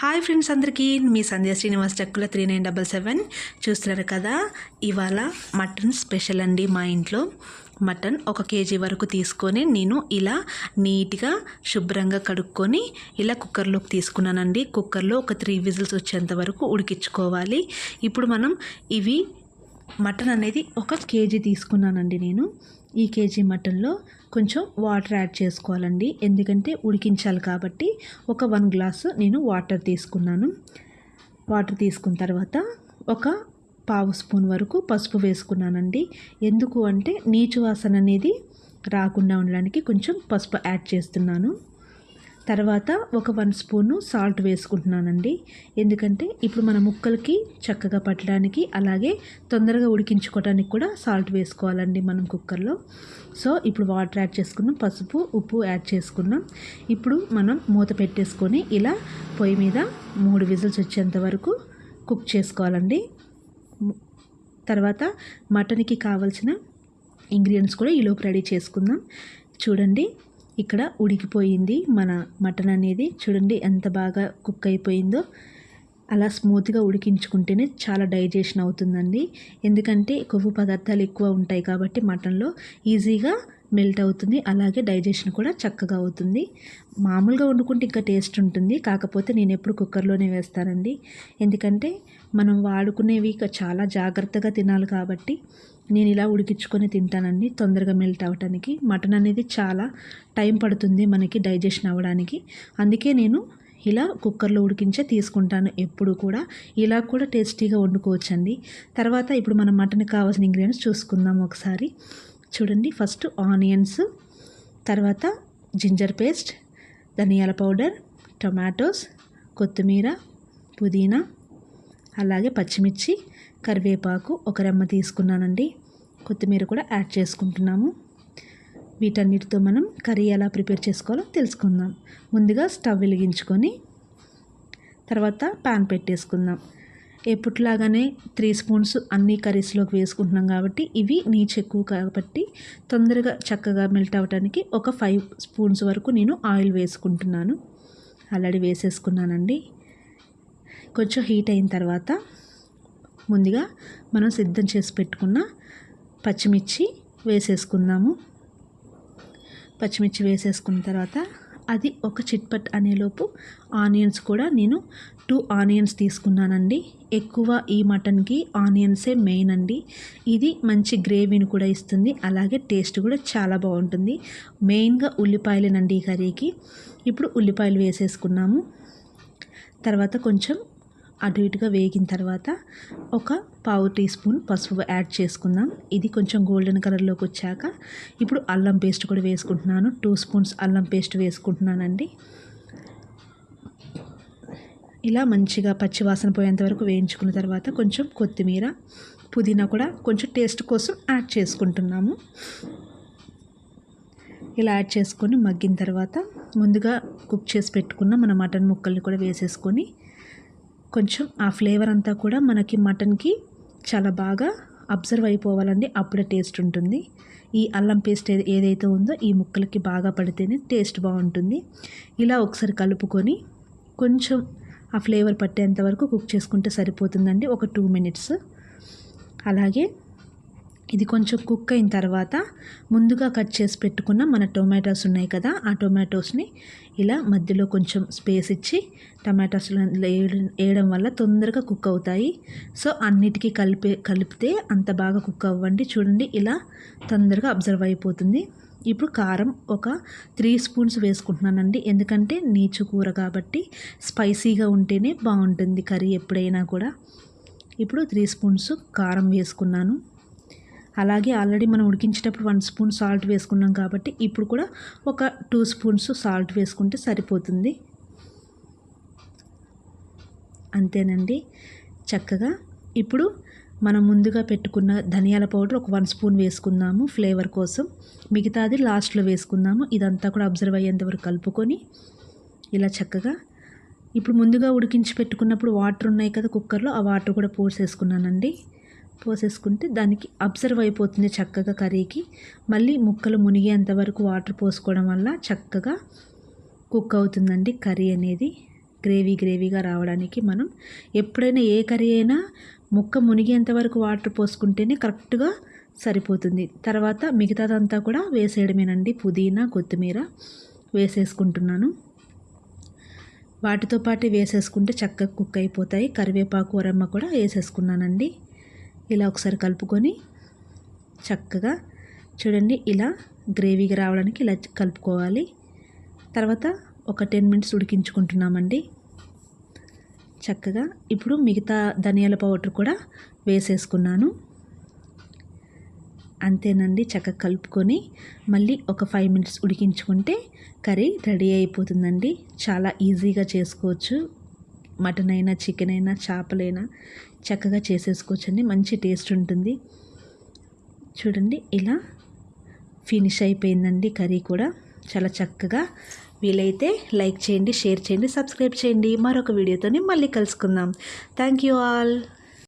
Hi friends అందరికీ మీ సంధ్య శ్రీనివాస్ చక్కుల త్రీ నైన్ డబల్ సెవెన్. చూస్తున్నారు కదా ఇవాళ మటన్ స్పెషల్ అండి మా ఇంట్లో. మటన్ ఒక కేజీ వరకు తీసుకొని నేను ఇలా నీట్గా శుభ్రంగా కడుక్కొని ఇలా కుక్కర్లోకి తీసుకున్నానండి. కుక్కర్లో ఒక త్రీ విజిల్స్ వచ్చేంత వరకు ఉడికించుకోవాలి. ఇప్పుడు మనం ఇవి మటన్ అనేది ఒక కేజీ తీసుకున్నానండి నేను. ఈ కేజీ మటన్లో కొంచెం వాటర్ యాడ్ చేసుకోవాలండి. ఎందుకంటే ఉడికించాలి కాబట్టి ఒక వన్ గ్లాసు నేను వాటర్ తీసుకున్నాను. వాటర్ తీసుకున్న తర్వాత ఒక పావు స్పూన్ వరకు పసుపు వేసుకున్నానండి. ఎందుకు అంటే నీచు వాసన అనేది రాకుండా ఉండడానికి కొంచెం పసుపు యాడ్ చేస్తున్నాను. తర్వాత ఒక వన్ స్పూను సాల్ట్ వేసుకుంటున్నానండి. ఎందుకంటే ఇప్పుడు మన ముక్కలకి చక్కగా పట్టడానికి అలాగే తొందరగా ఉడికించుకోవడానికి కూడా సాల్ట్ వేసుకోవాలండి మనం కుక్కర్లో. సో ఇప్పుడు వాటర్ యాడ్ చేసుకున్నాం పసుపు ఉప్పు యాడ్ చేసుకున్నాం. ఇప్పుడు మనం మూత పెట్టేసుకొని ఇలా పొయ్యి మీద మూడు విజిల్స్ వచ్చేంత వరకు కుక్ చేసుకోవాలండి. తర్వాత మటన్కి కావలసిన ఇంగ్రీడియంట్స్ కూడా ఈలోపు రెడీ చేసుకుందాం. చూడండి ఇక్కడ ఉడికిపోయింది. మన మటన్ అనేది చూడండి ఎంత బాగా కుక్ అయిపోయిందో. అలా స్మూత్గా ఉడికించుకుంటేనే చాలా డైజెషన్ అవుతుందండి. ఎందుకంటే కొవ్వు పదార్థాలు ఎక్కువ ఉంటాయి కాబట్టి మటన్లో ఈజీగా మెల్ట్ అవుతుంది అలాగే డైజెషన్ కూడా చక్కగా అవుతుంది. మామూలుగా వండుకుంటే ఇంకా టేస్ట్ ఉంటుంది కాకపోతే నేను ఎప్పుడు కుక్కర్లోనే వేస్తానండి. ఎందుకంటే మనం వాడుకునేవి చాలా జాగ్రత్తగా తినాలి కాబట్టి నేను ఇలా ఉడికించుకొని తింటానండి తొందరగా మెల్ట్ అవ్వడానికి మటన్ అనేది చాలా టైం పడుతుంది మనకి డైజెషన్ అవ్వడానికి. అందుకే నేను ఇలా కుక్కర్లో ఉడికించే తీసుకుంటాను ఎప్పుడు కూడా. ఇలా కూడా టేస్టీగా వండుకోవచ్చండి. తర్వాత ఇప్పుడు మనం మటన్ కావాల్సిన ఇంగ్రీడియంట్స్ చూసుకుందాం ఒకసారి. చూడండి ఫస్ట్ ఆనియన్స్ తర్వాత జింజర్ పేస్ట్ ధనియాల పౌడర్ టొమాటోస్ కొత్తిమీర పుదీనా అలాగే పచ్చిమిర్చి కరివేపాకు ఒక రెమ్మ తీసుకున్నానండి. కొత్తిమీర కూడా యాడ్ చేసుకుంటున్నాము. వీటన్నిటితో మనం కర్రీ ఎలా ప్రిపేర్ చేసుకోవాలో తెలుసుకుందాం. ముందుగా స్టవ్ వెలిగించుకొని తర్వాత పాన్ పెట్టేసుకుందాం. ఎప్పుట్లాగానే త్రీ స్పూన్స్ అన్ని కర్రీస్లోకి వేసుకుంటున్నాం కాబట్టి ఇవి నీచు ఎక్కువ కాబట్టి తొందరగా చక్కగా మెల్ట్ అవ్వడానికి ఒక ఫైవ్ స్పూన్స్ వరకు నేను ఆయిల్ వేసుకుంటున్నాను. ఆల్రెడీ వేసేసుకున్నానండి. కొంచెం హీట్ అయిన తర్వాత ముందుగా మనం సిద్ధం చేసి పెట్టుకున్న పచ్చిమిర్చి వేసేసుకుందాము. పచ్చిమిర్చి వేసేసుకున్న తర్వాత అది ఒక చిట్పట్ అనేలోపు ఆనియన్స్ కూడా నేను టూ ఆనియన్స్ తీసుకున్నానండి. ఎక్కువ ఈ మటన్కి ఆనియన్సే మెయిన్ అండి. ఇది మంచి గ్రేవీని కూడా ఇస్తుంది. అలాగే టేస్ట్ కూడా చాలా బాగుంటుంది. మెయిన్గా ఉల్లిపాయలేనండి ఈ కర్రీకి. ఇప్పుడు ఉల్లిపాయలు వేసేసుకున్నాము. తర్వాత కొంచెం అటు ఇటుగా వేగిన తర్వాత ఒక పావు టీ స్పూన్ పసుపు యాడ్ చేసుకుందాం. ఇది కొంచెం గోల్డెన్ కలర్లోకి వచ్చాక ఇప్పుడు అల్లం పేస్ట్ కూడా వేసుకుంటున్నాను. టూ స్పూన్స్ అల్లం పేస్ట్ వేసుకుంటున్నానండి. ఇలా మంచిగా పచ్చివాసన పోయేంత వరకు వేయించుకున్న తర్వాత కొంచెం కొత్తిమీర పుదీనా కూడా కొంచెం టేస్ట్ కోసం యాడ్ చేసుకుంటున్నాము. ఇలా యాడ్ చేసుకొని మగ్గిన తర్వాత ముందుగా కుక్ చేసి పెట్టుకున్న మన మటన్ ముక్కల్ని కూడా వేసేసుకొని కొంచెం ఆ ఫ్లేవర్ అంతా కూడా మనకి మటన్కి చాలా బాగా అబ్జర్వ్ అయిపోవాలండి. అప్పుడే టేస్ట్ ఉంటుంది. ఈ అల్లం పేస్ట్ ఏదైతే ఉందో ఈ ముక్కలకి బాగా పడితేనే టేస్ట్ బాగుంటుంది. ఇలా ఒకసారి కలుపుకొని కొంచెం ఆ ఫ్లేవర్ పట్టేంత వరకు కుక్ చేసుకుంటే సరిపోతుందండి. ఒక టూ మినిట్స్. అలాగే ఇది కొంచెం కుక్ అయిన తర్వాత ముందుగా కట్ చేసి పెట్టుకున్న మన టొమాటోస్ ఉన్నాయి కదా ఆ టొమాటోస్ని ఇలా మధ్యలో కొంచెం స్పేస్ ఇచ్చి టమాటాస్ వేయడం వల్ల తొందరగా కుక్ అవుతాయి. సో అన్నిటికీ కలిపే కలిపితే అంత బాగా కుక్ అవ్వండి. చూడండి ఇలా తొందరగా అబ్జర్వ్ అయిపోతుంది. ఇప్పుడు కారం ఒక త్రీ స్పూన్స్ వేసుకుంటున్నానండి. ఎందుకంటే నీచు కూర కాబట్టి స్పైసీగా ఉంటేనే బాగుంటుంది కర్రీ ఎప్పుడైనా కూడా. ఇప్పుడు త్రీ స్పూన్స్ కారం వేసుకున్నాను. అలాగే ఆల్రెడీ మనం ఉడికించేటప్పుడు వన్ స్పూన్ సాల్ట్ వేసుకున్నాం కాబట్టి ఇప్పుడు కూడా ఒక టూ స్పూన్స్ సాల్ట్ వేసుకుంటే సరిపోతుంది. అంతేనండి. చక్కగా ఇప్పుడు మనం ముందుగా పెట్టుకున్న ధనియాల పౌడర్ ఒక వన్ స్పూన్ వేసుకుందాము ఫ్లేవర్ కోసం. మిగతాది లాస్ట్లో వేసుకుందాము. ఇదంతా కూడా అబ్జర్వ్ అయ్యేంత వరకు కలుపుకొని ఇలా చక్కగా ఇప్పుడు ముందుగా ఉడికించి పెట్టుకున్నప్పుడు వాటర్ ఉన్నాయి కదా కుక్కర్లో ఆ వాటర్ కూడా పోసేసుకున్నానండి. పోసేసుకుంటే దానికి అబ్జర్వ్ అయిపోతుంది చక్కగా కర్రీకి. మళ్ళీ ముక్కలు మునిగేంత వరకు వాటర్ పోసుకోవడం వల్ల చక్కగా కుక్ అవుతుందండి కర్రీ అనేది. గ్రేవీ గ్రేవీగా రావడానికి మనం ఎప్పుడైనా ఏ కర్రీ అయినా ముక్క మునిగేంత వరకు వాటర్ పోసుకుంటేనే కరెక్ట్గా సరిపోతుంది. తర్వాత మిగతాదంతా కూడా వేసేయడమేనండి. పుదీనా కొత్తిమీర వేసేసుకుంటున్నాను. వాటితో పాటు వేసేసుకుంటే చక్కగా కుక్ అయిపోతాయి. కరివేపాకు వరమ్మ కూడా వేసేసుకున్నానండి. ఇలా ఒకసారి కలుపుకొని చక్కగా చూడండి ఇలా గ్రేవీగా రావడానికి ఇలా కలుపుకోవాలి. తర్వాత ఒక టెన్ మినిట్స్ ఉడికించుకుంటున్నామండి. చక్కగా ఇప్పుడు మిగతా ధనియాల పౌడర్ కూడా వేసేసుకున్నాను. అంతేనండి చక్కగా కలుపుకొని మళ్ళీ ఒక ఫైవ్ మినిట్స్ ఉడికించుకుంటే కర్రీ రెడీ అయిపోతుందండి. చాలా ఈజీగా చేసుకోవచ్చు. మటన్ అయినా చికెన్ అయినా చేపలైనా చక్కగా చేసేసుకోవచ్చండి. మంచి టేస్ట్ ఉంటుంది. చూడండి ఇలా ఫినిష్ అయిపోయిందండి కర్రీ కూడా. చాలా చక్కగా వీలైతే లైక్ చేయండి షేర్ చేయండి సబ్స్క్రైబ్ చేయండి. మరొక వీడియోతోని మళ్ళీ కలుసుకుందాం. Thank you all.